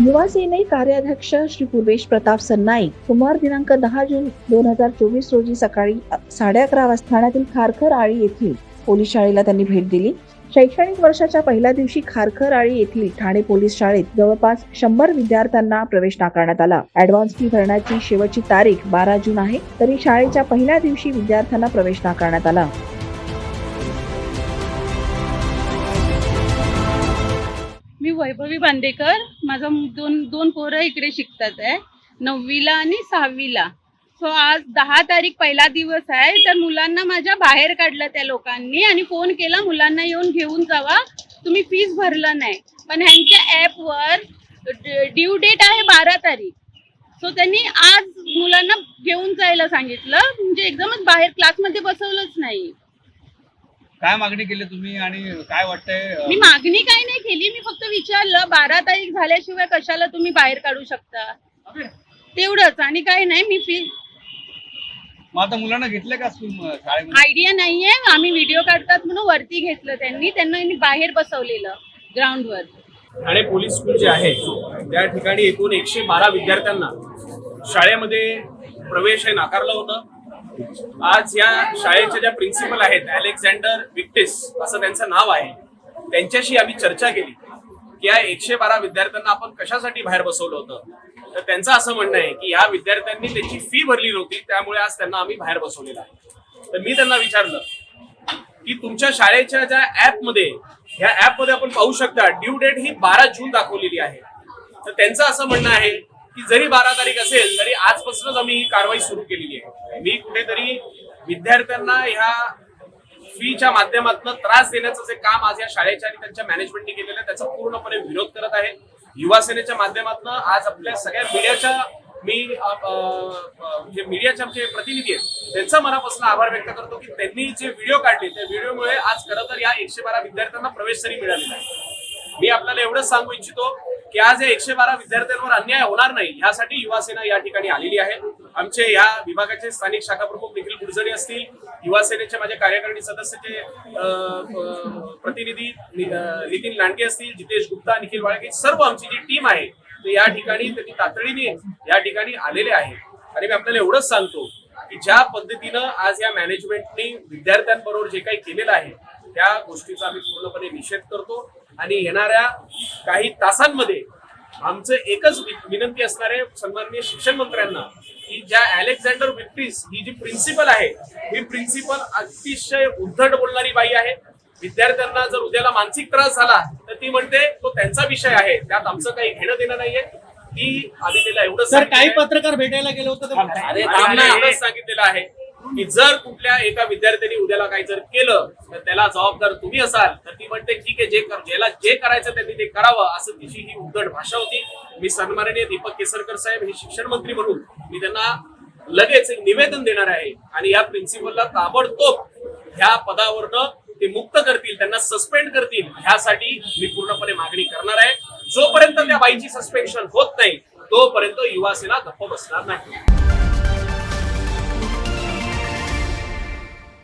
युवा सेने कार्याध्यक्ष श्री पूर्वेश प्रताप सन्नाईक सोमवार दिनांक दहा जून दोन हजार चोवीस रोजी सकाळी साडे अकरा वाजता ठाण्यातील खारखर आळी येथील पोलीस शाळेला त्यांनी भेट दिली. शैक्षणिक वर्षाच्या पहिल्या दिवशी खारखर आळी येथील ठाणे पोलीस शाळेत जवळपास शंभर विद्यार्थ्यांना प्रवेश नाकारण्यात आला. ऍडव्हान्स फी भरण्याची शेवटची तारीख बारा जून आहे तरी शाळेच्या पहिल्या दिवशी विद्यार्थ्यांना प्रवेश नाकारण्यात आला. मी वैभवी बांदेकर माझा दोन दोन पोरं इकडे शिकतात आहे. नववीला आणि सहावीला. सो आज दहा तारीख पहिला दिवस आहे. तर मुलांना माझ्या बाहेर काढलं त्या लोकांनी आणि फोन केला मुलांना येऊन घेऊन जावा. तुम्ही फीस भरलं नाही. पण ह्यांच्या ॲपवर ड्यू डेट आहे बारा तारीख. सो त्यांनी आज मुलांना घेऊन जायला सांगितलं. म्हणजे एकदमच बाहेर क्लासमध्ये बसवलंच नाही. काय मागणी केली तुम्ही आणि काय वाटतंय मी मागणी काही नाही केली मी फक्त विचारलं बारा तारीख झाल्याशिवाय कशाला तुम्ही बाहेर काढू शकता? तेवढंच आणि काही नाही मी फी मग आता मुलांना घेतलं का स्कूल शाळेमध्ये? आयडिया नाहीये. आम्ही व्हिडिओ काढतात म्हणून वरती घेतलं त्यांनी. त्यांना मी बाहेर बसवलेलं ग्राउंडवर ठाणे पोलीस स्कूल जे आहे त्या ठिकाणी एकूण एकशे बारा विद्यार्थ्यांना शाळेमध्ये प्रवेश हे नाकारलं होतं. आज या शाळेच्या ज्या प्रिन्सिपल आहेत अलेक्झांडर विक्टिस असं त्यांचं नाव आहे त्यांच्याशी आम्ही चर्चा केली. की या एकशे बारा विद्यार्थ्यांना आपण कशासाठी बाहेर बसवलं होतं? तर त्यांचं असं म्हणणं आहे की या विद्यार्थ्यांनी त्यांची फी भरली नव्हती त्यामुळे आज त्यांना आम्ही बाहेर बसवलेलं आहे. तर मी त्यांना विचारलं की तुमच्या शाळेच्या ज्या ऍपमध्ये ह्या ऍपमध्ये आपण पाहू शकता ड्यू डेट ही बारा जून दाखवलेली आहे. तर त्यांचं असं म्हणणं आहे की जरी बारा तारीख असेल तरी आजपासूनच आम्ही ही कारवाई सुरू केलेली आहे. मी कुठेतरी विद्यार्थ्यांना ह्या फीच्या माध्यमातून त्रास देण्याचं जे काम आज या शाळेच्या आणि त्यांच्या मॅनेजमेंटने केलेलं आहे त्याचा पूर्णपणे विरोध करत आहे. युवा सेनेच्या माध्यमातून आज आपल्या सगळ्या मीडियाच्या मी जे मीडियाचे आमचे प्रतिनिधी आहेत त्यांचा मनापासून आभार व्यक्त करतो की त्यांनी जे व्हिडिओ काढले त्या व्हिडिओमुळे आज खरं तर या एकशे बारा विद्यार्थ्यांना प्रवेश तरी मिळालेला आहे. मी आपल्याला एवढंच सांगू इच्छितो की आज या एकशे बारा विद्यार्थ्यांवर अन्याय होणार नाही यासाठी युवा सेना या ठिकाणी आलेली आहे. आमचे या विभागाचे स्थानिक शाखा प्रमुख निखिल गुरजडे असतील युवा सेनेचे माझे कार्यकारिणी सदस्याचे प्रतिनिधी नितीन लांडगे असतील जितेश गुप्ता निखिल वाळके सर्व आमची जी टीम आहे ते या ठिकाणी त्यांनी तातडीने या ठिकाणी आलेले आहे. आणि मी आपल्याला एवढंच सांगतो की ज्या पद्धतीनं आज या मॅनेजमेंटने विद्यार्थ्यांबरोबर जे काही केलेलं आहे त्या गोष्टीचा आम्ही पूर्णपणे निषेध करतो. आणि येणाऱ्या काही तासांमध्ये आमचं एकच विनंती असणार आहे सन्माननीय शिक्षण मंत्र्यांना की ज्या अलेक्झांडर विक्टीस ही जी प्रिन्सिपल आहे ही प्रिन्सिपल अतिशय उद्धट बोलणारी बाई आहे. विद्यार्थ्यांना जर उद्याला मानसिक त्रास झाला तर ती म्हणते तो त्यांचा विषय आहे. त्यात आमचं काही घेणं देणं नाहीये. ती आम्ही तिला एवढं सर काही पत्रकार भेटायला गेले होते सांगितलेलं आहे. की जर कुठल्या एका विद्यार्थ्यांनी उद्याला काही जर केलं तर त्याला जबाबदार तुम्ही असाल तर ती म्हणते ठीक आहे जे कर- ज्याला जे करायचं त्यांनी ते करावं असं तिची ही उद्धट भाषा होती. मी सन्माननीय दीपक केसरकर साहेब हे शिक्षण मंत्री म्हणून मी त्यांना लगेच एक निवेदन देणार आहे. आणि या प्रिन्सिपलला ताबडतोब ह्या पदावरनं ते मुक्त करतील त्यांना सस्पेंड करतील ह्यासाठी मी पूर्णपणे मागणी करणार आहे. जोपर्यंत त्या बाईची सस्पेन्शन होत नाही तोपर्यंत युवासेना गप्प बसणार नाही.